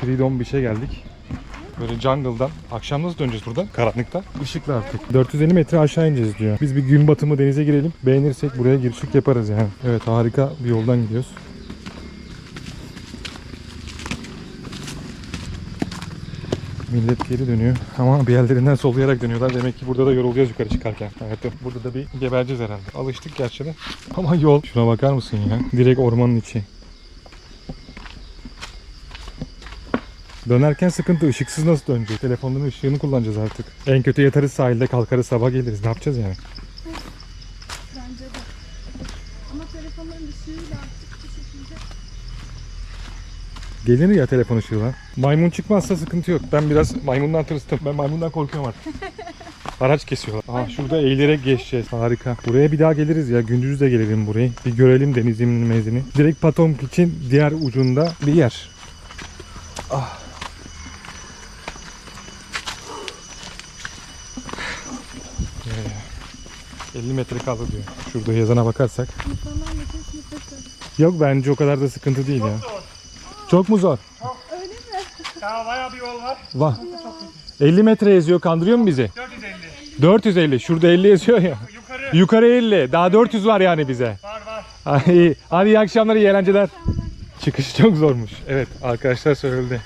Freedom Beach'e geldik. Böyle jungle'dan. Akşam nasıl döneceğiz buradan? Karanlıkta. Işıklı artık. 450 metre aşağı ineceğiz diyor. Biz bir gün batımı denize girelim. Beğenirsek buraya girişik yaparız yani. Evet harika bir yoldan gidiyoruz. Millet geri dönüyor ama bir yerlerinden sollayarak dönüyorlar. Demek ki burada da yorulacağız yukarı çıkarken. Evet burada da bir gebereceğiz herhalde. Alıştık gerçi de. Ama yol. Şuna bakar mısın ya? Direkt ormanın içi. Dönerken sıkıntı. Işıksız nasıl döneceğiz? Telefonun ışığını kullanacağız artık. En kötü yatarız sahilde kalkarız sabah geliriz. Ne yapacağız yani? Bence de. Ama telefonların ışığıyla artık bir şekilde Gelir ya telefon ışığıyla. Maymun çıkmazsa sıkıntı yok. Ben biraz maymundan tırstım. Ben maymundan korkuyorum artık. Araç kesiyorlar. Aha şurada eğilerek geçeceğiz. Harika. Buraya bir daha geliriz ya. Gündüz de gelelim burayı. Bir görelim denizin mezini. Direkt Patomk için diğer ucunda bir yer. Ah. 50 metre kaldı diyor. Şurada yazana bakarsak. Yok bence o kadar da sıkıntı değil ya. Çok mu zor? Öyle mi? Daha bayağı bir yol var. Var. 50 metre yazıyor. Kandırıyor mu bizi? 450. 450. Şurada 50 yazıyor ya. Yukarı Yukarı 50. Daha 400 var yani bize. var var. Hadi iyi. Hadi iyi akşamlar, iyi eğlenceler. Çıkış çok zormuş. Evet arkadaşlar söyledi.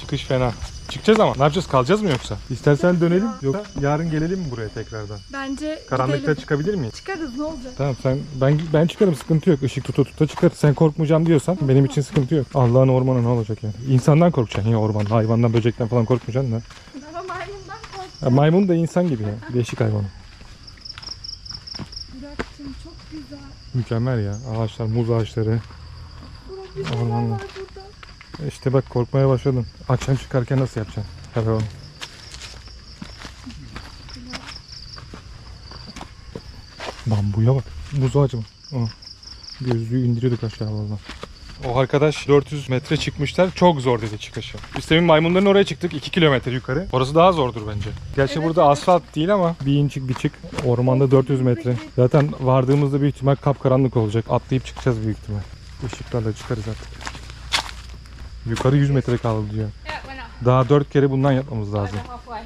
Çıkış fena. Çıkacağız ama. Ne yapacağız? Kalacağız mı yoksa? İstersen dönelim. Yoksa yarın gelelim mi buraya tekrardan? Bence Karanlıkta gidelim. çıkabilir miyiz? Çıkarız ne olacak? Tamam sen ben ben çıkarım sıkıntı yok. Işık tuta tuta çıkar. Sen korkmayacağım diyorsan benim için sıkıntı yok. Allah'ın ormanı ne olacak yani? İnsandan korkacaksın ya ormanda. Hayvandan, böcekten falan korkmayacaksın da. Ama maymundan kork. Ya maymun da insan gibi ya. Değişik hayvan. Burak'cığım çok güzel. Mükemmel ya. Ağaçlar, muz ağaçları. Burak bir şeyler var burada. İşte bak korkmaya başladın. Akşam çıkarken nasıl yapacaksın? Hadi oğlum. Bambuya bak. Muz ağacı mı? Aa, Gözlüğü indiriyorduk aşağı valla. O arkadaş 400 metre çıkmışlar. Çok zor dedi çıkışı. Biz demin maymunların oraya çıktık 2 kilometre yukarı. Orası daha zordur bence. Gerçi Evet, burada evet. asfalt değil ama bir inçik bir çık. Ormanda 400 metre. Zaten vardığımızda büyük ihtimal kapkaranlık olacak. Atlayıp çıkacağız büyük ihtimal. Işıklarla çıkarız artık. Yukarı 100 metre kaldı diyor. Daha 4 kere bundan yapmamız lazım. Over halfway.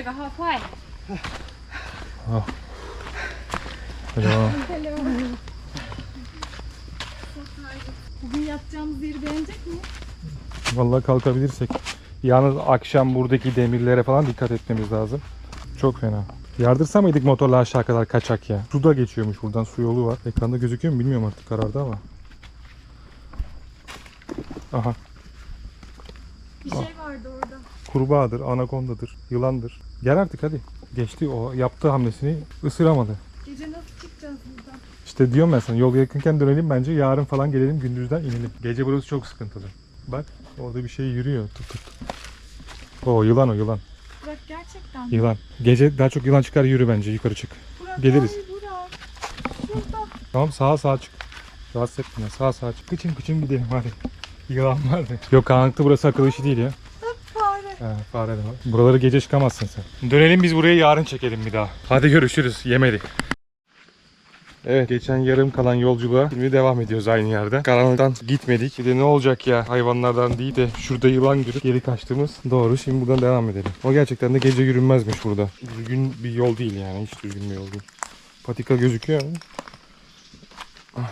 Over halfway. Hello. Bugün yatacağımız yeri beğenecek mi? Vallahi kalkabilirsek. Yalnız akşam buradaki demirlere falan dikkat etmemiz lazım. Çok fena. Yardırsa mıydık motorla aşağı kadar kaçak ya? Su da geçiyormuş buradan su yolu var. Ekranda gözüküyor mu bilmiyorum artık karardı ama. Aha Bir şey vardı orada. kurbağadır, anakondadır, yılandır. Gel artık hadi. Geçti o yaptığı hamlesini ısıramadı. Gece nasıl çıkacağız buradan? İşte diyorum ben sana yol yakınken dönelim bence yarın falan gelelim gündüzden inelim. Gece burası çok sıkıntılı. Bak orada bir şey yürüyor tut tut. O yılan o yılan. Burak gerçekten. mi? Yılan. Gece daha çok yılan çıkar yürü bence yukarı çık. Burak Geliriz. ay Burak. Şurada. Tamam sağa sağa çık. Rahatsız etme sağa sağa çık. Kıçın kıçın gidelim hadi. Yılan vardı. Yok karanlıkta burası akıl işi değil ya. Fare. He fare de var. Buraları gece çıkamazsın sen. Dönelim biz buraya yarın çekelim bir daha. Hadi görüşürüz. Yemedi. Evet geçen yarım kalan yolculuğa şimdi devam ediyoruz aynı yerde. Karanlıktan gitmedik. Bir de ne olacak ya hayvanlardan değil de şurada yılan görüp geri kaçtığımız doğru. Şimdi buradan devam edelim. O gerçekten de gece yürünmezmiş burada. Düzgün bir yol değil yani hiç düzgün bir yol değil. Patika gözüküyor ama. Ah.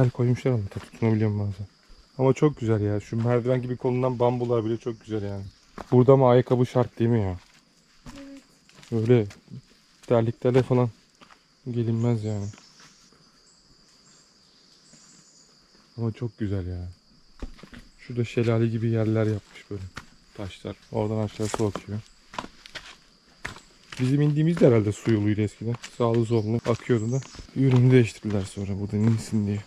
Tel koymuşlar ama tutunabiliyorum bazen. Ama çok güzel ya. Şu merdiven gibi kolundan bambular bile çok güzel yani. Burada mı ayakkabı şart değil mi ya? Evet. Öyle terliklerle falan gelinmez yani. Ama çok güzel ya. Şurada şelale gibi yerler yapmış böyle. Taşlar. Oradan aşağı su akıyor. Bizim indiğimizde herhalde su yoluydu eskiden. Sağlı sollu akıyordu da. Yönünü değiştirdiler sonra buradan insin diye.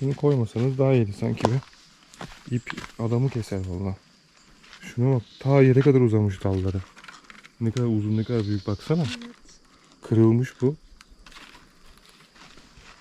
Şunu koymasanız daha iyiydi sanki be. İp adamı keser valla. Şuna bak ta yere kadar uzamış dalları. Ne kadar uzun ne kadar büyük baksana. Kırılmış bu.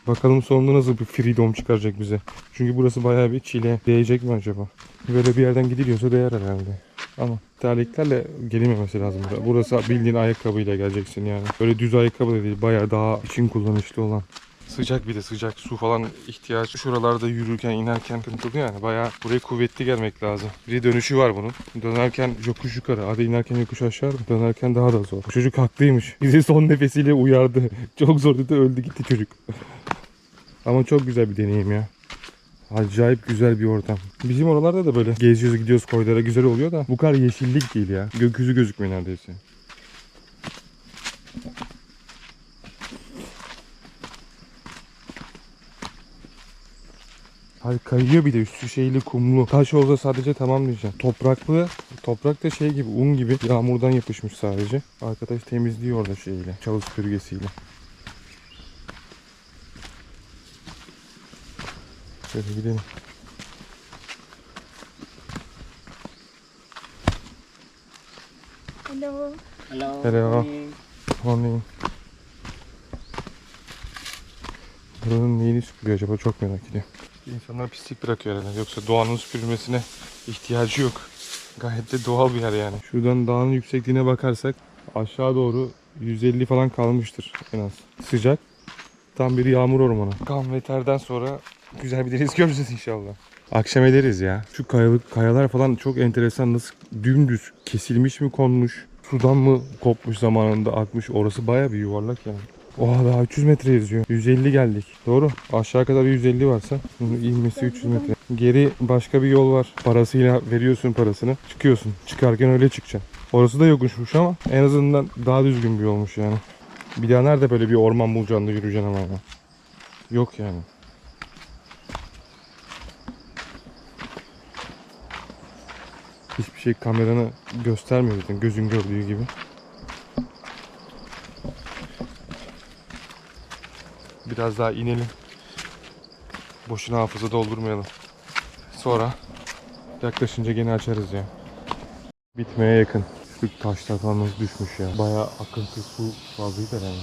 Bakalım sonunda nasıl bir freedom çıkaracak bize. Çünkü burası bayağı bir çile. Değecek mi acaba? Böyle bir yerden gidiliyorsa değer herhalde. Ama terliklerle gelinmemesi lazım. Burası bildiğin ayakkabıyla geleceksin yani. Böyle düz ayakkabı da değil. Bayağı daha için kullanışlı olan. Sıcak bir de sıcak su falan ihtiyaç. Şuralarda yürürken inerken sıkıntılı yani. Bayağı buraya kuvvetli gelmek lazım. Bir dönüşü var bunun. Dönerken yokuş yukarı. Hadi inerken yokuş aşağı. Dönerken daha da zor. Çocuk haklıymış. Bizi son nefesiyle uyardı. Çok zor dedi öldü gitti çocuk. Ama çok güzel bir deneyim ya. Acayip güzel bir ortam. Bizim oralarda da böyle geziyoruz gidiyoruz koylara güzel oluyor da bu kadar yeşillik değil ya. Gökyüzü gözükmüyor neredeyse. Hayır kayıyor bir de üstü şeyli kumlu. Taş olsa sadece tamam diyeceğim. Topraklı, toprak da şey gibi un gibi yağmurdan yapışmış sadece. Arkadaş temizliyor orada şeyle, çalı süpürgesiyle. Şöyle gidelim. Hello. Hello. Hello. Morning. Buranın neyini süpürüyor acaba çok merak ediyorum. İnsanlar pislik bırakıyor herhalde. Yoksa doğanın süpürülmesine ihtiyacı yok. Gayet de doğal bir yer yani. Şuradan dağın yüksekliğine bakarsak aşağı doğru 150 falan kalmıştır en az. Sıcak. Tam bir yağmur ormanı. Kan ve terden sonra güzel bir deniz göreceğiz inşallah. Akşam ederiz ya. Şu kayalık kayalar falan çok enteresan. Nasıl dümdüz kesilmiş mi konmuş? Sudan mı kopmuş zamanında akmış? Orası baya bir yuvarlak yani. Oha daha 300 metre yazıyor. 150 geldik. Doğru. Aşağı kadar 150 varsa inmesi 300 metre. Geri başka bir yol var. Parasıyla veriyorsun parasını. Çıkıyorsun. Çıkarken öyle çıkacaksın. Orası da yokuşmuş ama en azından daha düzgün bir yolmuş yani. Bir daha nerede böyle bir orman bulacaksın da yürüyeceksin ama. Yok yani. Hiçbir şey kameranı göstermiyor zaten gözün gördüğü gibi. Biraz daha inelim. Boşuna hafıza doldurmayalım. Sonra yaklaşınca gene açarız ya. Bitmeye yakın. Şu taşlar falan nasıl düşmüş ya. Bayağı akıntı su fazlaydı herhalde.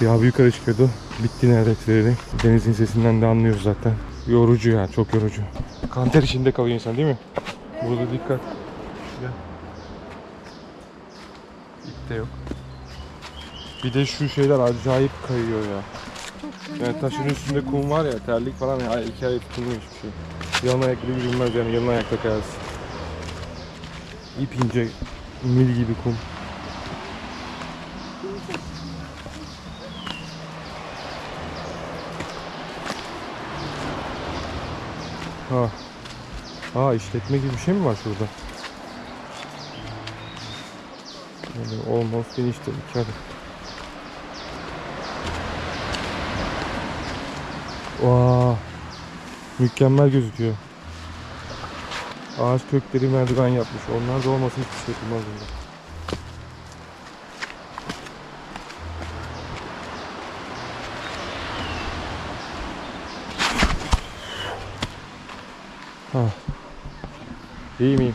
Bir yukarı çıkıyordu. Bitti neredeyse dedi. Denizin sesinden de anlıyoruz zaten. Yorucu ya çok yorucu. Kanter içinde kalıyor insan değil mi? Burada dikkat. Gel. İp de yok. Bir de şu şeyler acayip kayıyor ya. Yani taşın üstünde kum var ya terlik falan ya iki ay tutulmuyor hiçbir şey. Yalın ayaklı yürünmez yani yalın ayakta kayarsın. İp ince mil gibi kum. Ha. Ha işletme gibi bir şey mi var şurada? Yani almost finish'te iki adım. Vaa. Mükemmel gözüküyor. Ağaç kökleri merdiven yapmış. Onlar da olmasın hiçbir şey yapılmaz bunda. Ha. İyi miyim?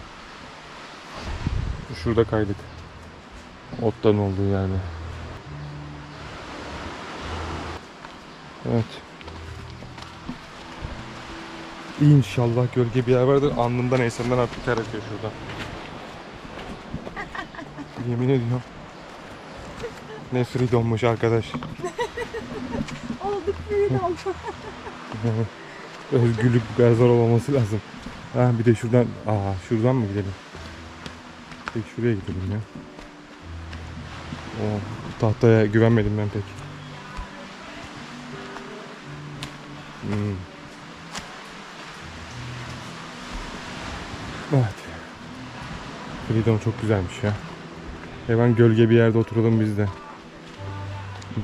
Şurada kaydık. Otların olduğu yerde. Evet. İnşallah gölge bir yer vardır. Alnımdan ensemden artık ter akıyor şuradan. Yemin ediyorum. Ne freedommuş arkadaş. Olduk freedom. Özgürlük zor olmaması lazım. Ha bir de şuradan, aa şuradan mı gidelim? Peki şuraya gidelim ya. O tahtaya güvenmedim ben pek. Hmm. Evet. Freedom çok güzelmiş ya. Hemen gölge bir yerde oturalım biz de.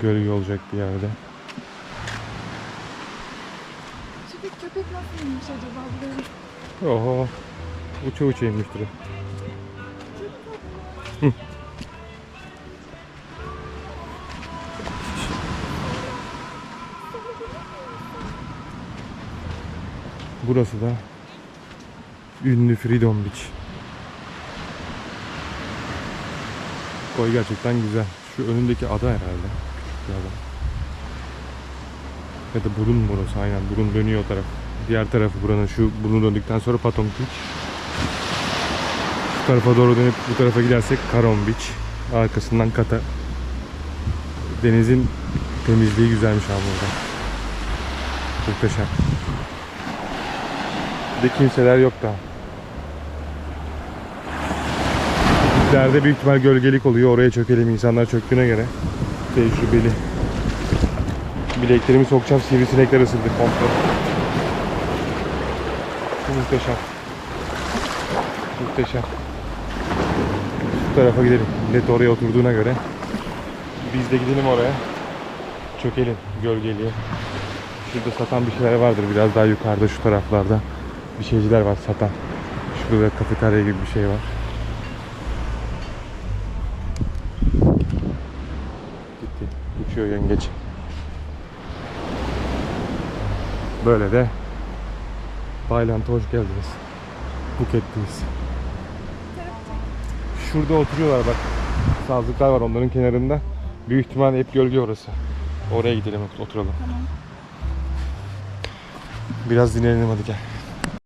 Gölge olacak bir yerde. Köpek köpek nasıl acaba buraya? Oho. Uça uça inmiştir. Burası da ünlü Freedom Beach. Koy gerçekten güzel. Şu önündeki ada herhalde. Küçük bir ada. Ya da burun burası aynen. Burun dönüyor o taraf. Diğer tarafı buranın şu burnu döndükten sonra Patong Beach. Şu tarafa doğru dönüp bu tarafa gidersek Karon Beach. Arkasından Kata. Denizin temizliği güzelmiş abi orada. Muhteşem. Bir de kimseler yok daha. İleride büyük ihtimal gölgelik oluyor. Oraya çökelim insanlar çöktüğüne göre. Tecrübeli. Bileklerimi sokacağım. Sivrisinekler ısırdı komple. Muhteşem. Muhteşem. Bu tarafa gidelim. Millet oraya oturduğuna göre. Biz de gidelim oraya. Çökelim gölgeliğe. Şurada satan bir şeyler vardır. Biraz daha yukarıda şu taraflarda. Bir şeyciler var satan. Şurada kafeterya gibi bir şey var. Gitti. Uçuyor yengeç. Böyle de Tayland'a hoş geldiniz. Phuket'teyiz. Şurada oturuyorlar bak. Sazlıklar var onların kenarında. Büyük ihtimal hep gölge orası. Oraya gidelim oturalım. Tamam. Biraz dinlenelim hadi gel.